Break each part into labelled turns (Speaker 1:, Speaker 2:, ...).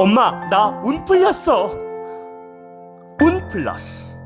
Speaker 1: 엄마 나 운 풀렸어 운 플러스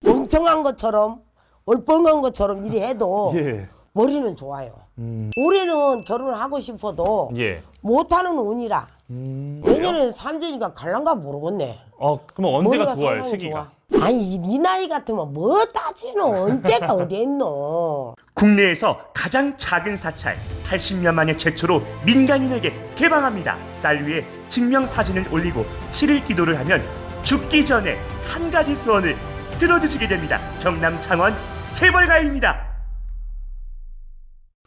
Speaker 2: 멍청한 것처럼 얼뻥한 것처럼 일이 해도
Speaker 3: 예.
Speaker 2: 머리는 좋아요.
Speaker 3: 음.
Speaker 2: 올해는 결혼을 하고 싶어도
Speaker 3: 예.
Speaker 2: 못하는 운이라
Speaker 3: 음.
Speaker 2: 내년에 삼재니까 갈란가 모르겠네.
Speaker 3: 어, 그럼 언제가
Speaker 2: 머리가
Speaker 3: 좋아요,
Speaker 2: 상당히
Speaker 3: 시기가?
Speaker 2: 좋아. 아니 이- 네 나이 같으면 뭐 따지노? 언제가 어디 있노?
Speaker 1: 국내에서 가장 작은 사찰 80년 만에 최초로 민간인에게 개방합니다. 쌀 위에 증명 사진을 올리고 7일 기도를 하면 죽기 전에 한 가지 소원을 들어주시게 됩니다. 경남 창원 재벌가입니다.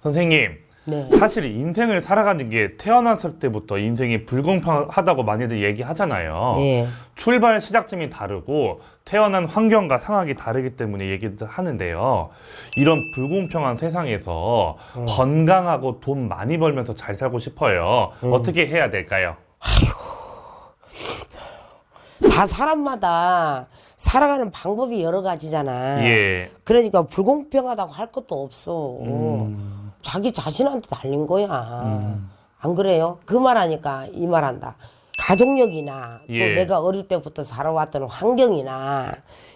Speaker 3: 선생님,
Speaker 2: 네.
Speaker 3: 사실 인생을 살아가는 게 태어났을 때부터 인생이 불공평하다고 많이들 얘기하잖아요.
Speaker 2: 예.
Speaker 3: 출발 시작점이 다르고 태어난 환경과 상황이 다르기 때문에 얘기를 하는데요. 이런 불공평한 세상에서 건강하고 돈 많이 벌면서 잘 살고 싶어요. 어떻게 해야 될까요?
Speaker 2: 다 사람마다 살아가는 방법이 여러 가지잖아.
Speaker 3: 예.
Speaker 2: 그러니까 불공평하다고 할 것도 없어.
Speaker 3: 음.
Speaker 2: 자기 자신한테 달린 거야. 안 그래요? 그 말하니까 이 말한다. 가족력이나 또
Speaker 3: 예.
Speaker 2: 내가 어릴 때부터 살아왔던 환경이나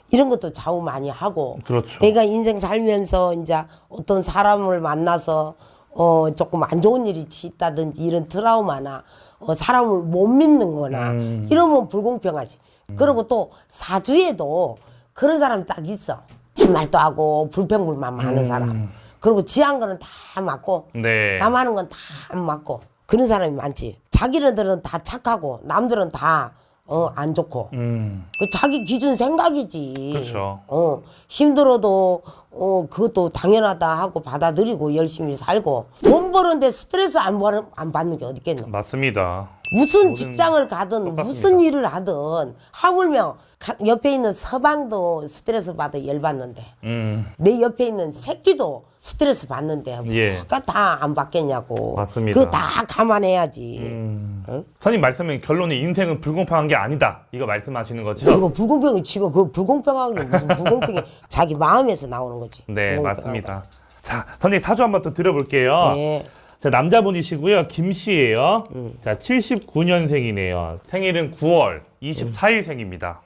Speaker 2: 이런 것도 좌우 많이 하고
Speaker 3: 그렇죠.
Speaker 2: 내가 인생 살면서 이제 어떤 사람을 만나서 어 조금 안 좋은 일이 있다든지 이런 트라우마나 어 사람을 못 믿는 거나
Speaker 3: 음.
Speaker 2: 이러면 불공평하지. 그리고 또 사주에도 그런 사람이 딱 있어. 햇말도 하고 불평불만 많은
Speaker 3: 음.
Speaker 2: 사람. 그리고 지 한 거는 다 맞고
Speaker 3: 네.
Speaker 2: 남 하는 건 다 안 맞고 그런 사람이 많지. 자기네들은 다 착하고 남들은 다 어 안 좋고.
Speaker 3: 음.
Speaker 2: 그 자기 기준 생각이지.
Speaker 3: 그쵸.
Speaker 2: 어 힘들어도 어 그것도 당연하다 하고 받아들이고 열심히 살고 돈 버는데 스트레스 안, 받, 안 받는 게 어딨겠노.
Speaker 3: 맞습니다.
Speaker 2: 무슨
Speaker 3: 모든
Speaker 2: 직장을 가든
Speaker 3: 똑같습니다.
Speaker 2: 무슨 일을 하든 하물며 가- 옆에 있는 서방도 스트레스 받아 열받는데
Speaker 3: 음.
Speaker 2: 내 옆에 있는 새끼도 스트레스 받는데
Speaker 3: 예.
Speaker 2: 뭐가 다 안 받겠냐고.
Speaker 3: 맞습니다.
Speaker 2: 그거 다 감안해야지.
Speaker 3: 음.
Speaker 2: 응?
Speaker 3: 선생님 말씀은 결론이 인생은 불공평한 게 아니다. 이거 말씀하시는 거죠?
Speaker 2: 그거 불공평이 치고 그 불공평한 게 무슨 불공평이 자기 마음에서 나오는 거지.
Speaker 3: 네,
Speaker 2: 불공평한
Speaker 3: 맞습니다. 자, 선생님 사주 한번 또 들어볼게요.
Speaker 2: 거. 예.
Speaker 3: 자, 남자분이시고요. 김 씨예요.
Speaker 2: 음.
Speaker 3: 자, 79년생이네요. 생일은 9월 24일생입니다.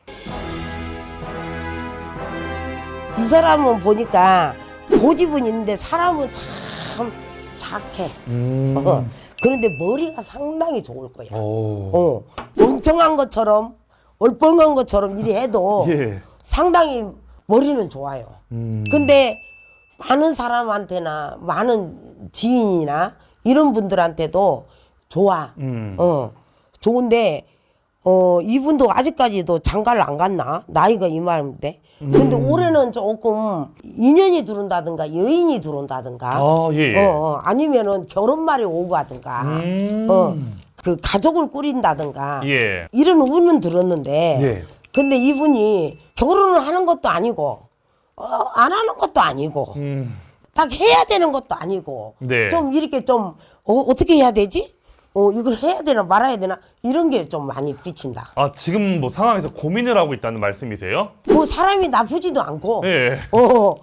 Speaker 2: 이 사람은 보니까 고집은 있는데 사람은 참 착해.
Speaker 3: 음.
Speaker 2: 어. 그런데 머리가 상당히 좋을 거야.
Speaker 3: 오.
Speaker 2: 어. 멍청한 것처럼 얼뻥한 것처럼 일이 해도
Speaker 3: 예.
Speaker 2: 상당히 머리는 좋아요.
Speaker 3: 음.
Speaker 2: 근데 많은 사람한테나 많은 지인이나 이런 분들한테도 좋아.
Speaker 3: 음.
Speaker 2: 어. 좋은데 어 이분도 아직까지도 장가를 안 갔나? 나이가 이만한데. 근데
Speaker 3: 음.
Speaker 2: 올해는 조금 인연이 들어온다든가 여인이 들어온다든가.
Speaker 3: 아, 예, 예.
Speaker 2: 어, 어, 아니면은 결혼말이 오고 가든가.
Speaker 3: 음.
Speaker 2: 어. 그 가족을 꾸린다든가.
Speaker 3: 예.
Speaker 2: 이런 운은 들었는데.
Speaker 3: 예.
Speaker 2: 근데 이분이 결혼을 하는 것도 아니고 어, 안 하는 것도 아니고
Speaker 3: 음.
Speaker 2: 딱 해야 되는 것도 아니고
Speaker 3: 네.
Speaker 2: 좀 이렇게 좀 어, 떻게 해야 되지? 어 이걸 해야 되나 말아야 되나 이런 게 좀 많이 비친다.
Speaker 3: 아, 지금 뭐 상황에서 고민을 하고 있다는 말씀이세요?
Speaker 2: 뭐 사람이 나쁘지도 않고
Speaker 3: 예.
Speaker 2: 어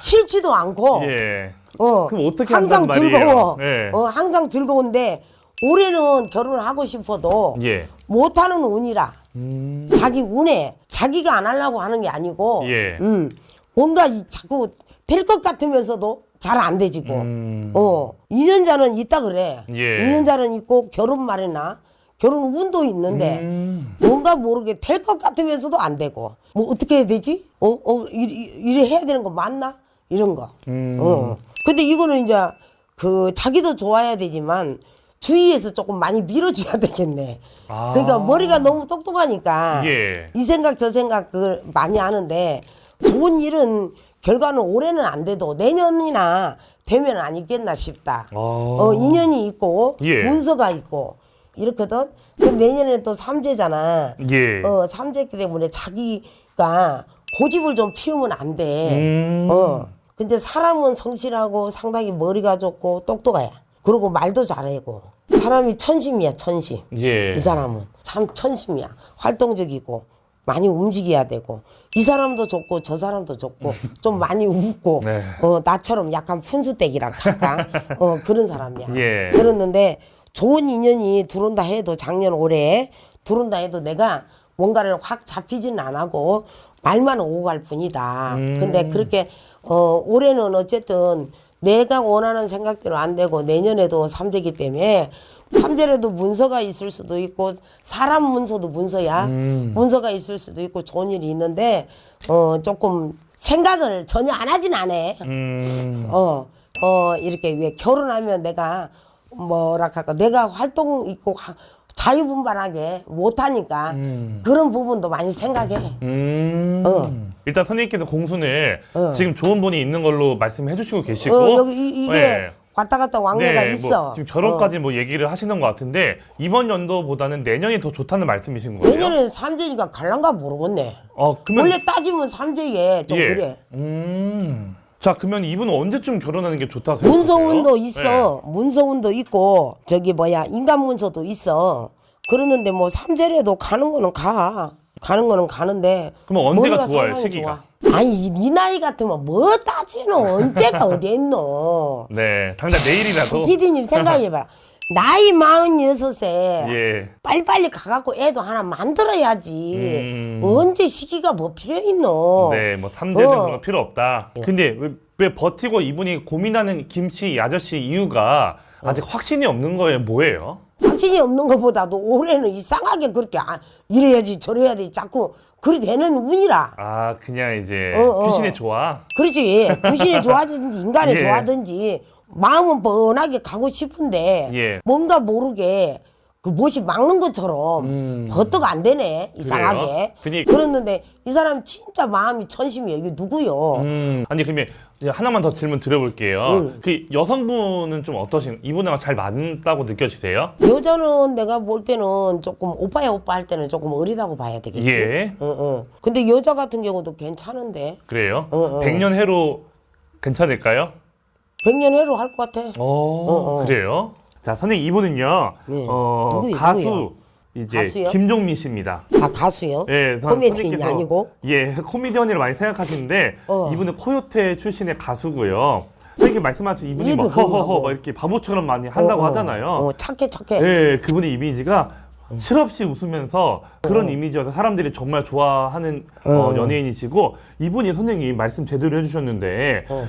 Speaker 2: 싫지도 않고
Speaker 3: 예.
Speaker 2: 어
Speaker 3: 그럼 어떻게
Speaker 2: 항상
Speaker 3: 한단 말이에요?
Speaker 2: 즐거워.
Speaker 3: 예.
Speaker 2: 어 항상 즐거운데 올해는 결혼을 하고 싶어도
Speaker 3: 예.
Speaker 2: 못하는 운이라
Speaker 3: 음.
Speaker 2: 자기 운에 자기가 안 하려고 하는 게 아니고
Speaker 3: 예.
Speaker 2: 음, 뭔가 이- 자꾸 될 것 같으면서도 잘 안 되지고
Speaker 3: 음.
Speaker 2: 어 2년자는 있다 그래
Speaker 3: 예.
Speaker 2: 2년자는 있고 결혼 말이나 결혼 운도 있는데
Speaker 3: 음.
Speaker 2: 뭔가 모르게 될 것 같으면서도 안 되고 뭐 어떻게 해야 되지 어 어 이래 해야 되는 거 맞나 이런 거
Speaker 3: 음.
Speaker 2: 어. 근데 이거는 이제 그 자기도 좋아야 되지만 주위에서 조금 많이 밀어줘야 되겠네.
Speaker 3: 아.
Speaker 2: 그러니까 머리가 너무 똑똑하니까
Speaker 3: 예.
Speaker 2: 이 생각 저 생각을 많이 하는데 좋은 일은 결과는 올해는 안 돼도 내년이나 되면 아니겠나 싶다.
Speaker 3: 아.
Speaker 2: 어, 인연이 있고
Speaker 3: 예.
Speaker 2: 문서가 있고 이렇거든. 그 내년에 또 삼재잖아.
Speaker 3: 예.
Speaker 2: 어, 삼재기 때문에 자기가 고집을 좀 피우면 안 돼.
Speaker 3: 음.
Speaker 2: 어. 근데 사람은 성실하고 상당히 머리가 좋고 똑똑해. 그리고 말도 잘하고. 사람이 천심이야, 천심.
Speaker 3: 예.
Speaker 2: 이 사람은 참 천심이야. 활동적이고 많이 움직여야 되고 이 사람도 좋고 저 사람도 좋고 좀 많이 웃고
Speaker 3: 네.
Speaker 2: 어 나처럼 약간 푼수떼기라 할까 어 그런 사람이야.
Speaker 3: 예.
Speaker 2: 그랬는데 좋은 인연이 들어온다 해도 작년 올해 들어온다 해도 내가 뭔가를 확 잡히지는 안 하고 말만 오고 갈 뿐이다.
Speaker 3: 음.
Speaker 2: 근데 그렇게 어 올해는 어쨌든 내가 원하는 생각대로 안 되고 내년에도 삼재기 때문에 삼재라도 문서가 있을 수도 있고 사람 문서도 문서야
Speaker 3: 음.
Speaker 2: 문서가 있을 수도 있고 좋은 일이 있는데 어 조금 생각을 전혀 안 하진 않아.
Speaker 3: 음.
Speaker 2: 어, 어, 이렇게 왜 결혼하면 내가 뭐라 할까, 내가 활동 있고 하- 자유분방하게 못하니까
Speaker 3: 음.
Speaker 2: 그런 부분도 많이 생각해.
Speaker 3: 음.
Speaker 2: 어.
Speaker 3: 일단 선생님께서 공순을
Speaker 2: 어.
Speaker 3: 지금 좋은 분이 있는 걸로 말씀해 주시고 계시고
Speaker 2: 어, 여기 이, 게
Speaker 3: 네.
Speaker 2: 왔다 갔다 왕래가
Speaker 3: 네,
Speaker 2: 있어.
Speaker 3: 뭐 지금 결혼까지 뭐 얘기를 하시는 것 같은데 이번 연도보다는 내년이 더 좋다는 말씀이신
Speaker 2: 어.
Speaker 3: 거예요?
Speaker 2: 내년에 삼재니까 갈란가 모르겠네.
Speaker 3: 어, 그러면
Speaker 2: 원래 따지면 삼재에 좀
Speaker 3: 예.
Speaker 2: 그래.
Speaker 3: 음. 자, 그러면 이분은 언제쯤 결혼하는 게 좋다 생각하세요?
Speaker 2: 문서운도
Speaker 3: 네.
Speaker 2: 있어. 문서운도 있고 저기 뭐야 인간 문서도 있어. 그러는데 뭐 삼재래도 가는 거는 가. 가는 거는 가는데.
Speaker 3: 그럼 언제가
Speaker 2: 머리가
Speaker 3: 좋아요,
Speaker 2: 상당히
Speaker 3: 시기가?
Speaker 2: 좋아. 아니 이- 네 나이 같으면 뭐 따지노 언제가 어디 있노.
Speaker 3: 네, 당장 내일이라도
Speaker 2: 피디님 생각해봐라. 나이 마흔여섯에
Speaker 3: 예.
Speaker 2: 빨리빨리 가갖고 애도 하나 만들어야지.
Speaker 3: 음.
Speaker 2: 언제 시기가 뭐 필요 있노.
Speaker 3: 네, 뭐 삼재는
Speaker 2: 어.
Speaker 3: 그런 거 필요 없다. 근데 왜, 왜 버티고 이분이 고민하는 김씨 아저씨 이유가 아직 확신이 없는 거에 뭐예요?
Speaker 2: 확신이 없는 것보다도 올해는 이상하게 그렇게 아, 이래야지 저래야지 자꾸 그리 되는 운이라.
Speaker 3: 아, 그냥 이제
Speaker 2: 어, 어.
Speaker 3: 귀신의 조화.
Speaker 2: 그렇지. 귀신이 좋아하든지 인간이
Speaker 3: 예.
Speaker 2: 좋아하든지 마음은 뻔하게 가고 싶은데
Speaker 3: 예.
Speaker 2: 뭔가 모르게 그 무엇이 막는 것처럼
Speaker 3: 음.
Speaker 2: 버터가 안 되네 이상하게.
Speaker 3: 그니-
Speaker 2: 그랬는데 이 사람 진짜 마음이 천심이에요. 이게 누구요?
Speaker 3: 음, 아니 그러면 이제 하나만 더 질문 드려볼게요.
Speaker 2: 응.
Speaker 3: 그 여성분은 좀 어떠신? 이분하고 잘 맞다고 느껴지세요?
Speaker 2: 여자는 내가 볼 때는 조금 오빠야 오빠 할 때는 조금 어리다고 봐야 되겠지.
Speaker 3: 예.
Speaker 2: 응, 응. 근데 여자 같은 경우도 괜찮은데
Speaker 3: 그래요?
Speaker 2: 어, 어.
Speaker 3: 백년 해로 괜찮을까요?
Speaker 2: 백년 해로 할 것 같아.
Speaker 3: 어,
Speaker 2: 어.
Speaker 3: 그래요? 자, 선생님 이분은요,
Speaker 2: 네.
Speaker 3: 어,
Speaker 2: 누구예요,
Speaker 3: 가수? 이제
Speaker 2: 가수요?
Speaker 3: 김종민 씨입니다.
Speaker 2: 아 가수요?
Speaker 3: 예,
Speaker 2: 코미디언이
Speaker 3: 선생님께서-
Speaker 2: 아니고?
Speaker 3: 예, 코미디언이라 많이 생각하시는데
Speaker 2: 어.
Speaker 3: 이분은 코요태 출신의 가수고요. 선생님 말씀하신 이분이
Speaker 2: 그런가
Speaker 3: 허허허
Speaker 2: 뭐.
Speaker 3: 막 이렇게 바보처럼 많이 한다고
Speaker 2: 어, 어.
Speaker 3: 하잖아요.
Speaker 2: 어, 착해 착해.
Speaker 3: 예, 그분의 이미지가 실없이 웃으면서 그런 이미지여서 사람들이 정말 좋아하는 어,
Speaker 2: 어.
Speaker 3: 연예인이시고 이분이 선생님 말씀 제대로 해주셨는데
Speaker 2: 어.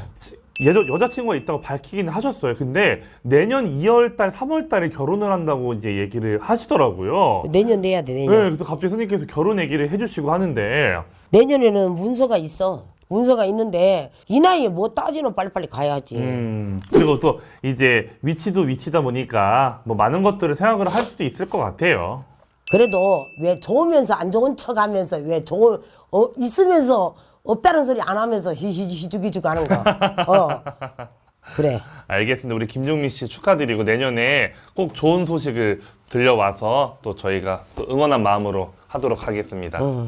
Speaker 3: 여자, 여자친구가 있다고 밝히기는 하셨어요. 근데 내년 2월달, 3월달에 결혼을 한다고 이제 얘기를 하시더라고요.
Speaker 2: 내년 내야 돼
Speaker 3: 네,
Speaker 2: 내년.
Speaker 3: 그래서 갑자기 선생님께서 결혼 얘기를 해주시고 하는데
Speaker 2: 내년에는 문서가 있어. 문서가 있는데 이 나이에 뭐 따지노 빨리빨리 가야지.
Speaker 3: 음, 그리고 또 이제 위치도 위치다 보니까 뭐 많은 것들을 생각을 할 수도 있을 것 같아요.
Speaker 2: 그래도 왜 좋으면서 안 좋은 척하면서 왜 좋은 어 있으면서 없다는 소리 안 하면서 히히히죽히죽 하는 거. 어. 그래.
Speaker 3: 알겠습니다. 우리 김종민 씨 축하드리고 내년에 꼭 좋은 소식을 들려와서 또 저희가 또 응원한 마음으로 하도록 하겠습니다.
Speaker 2: 어.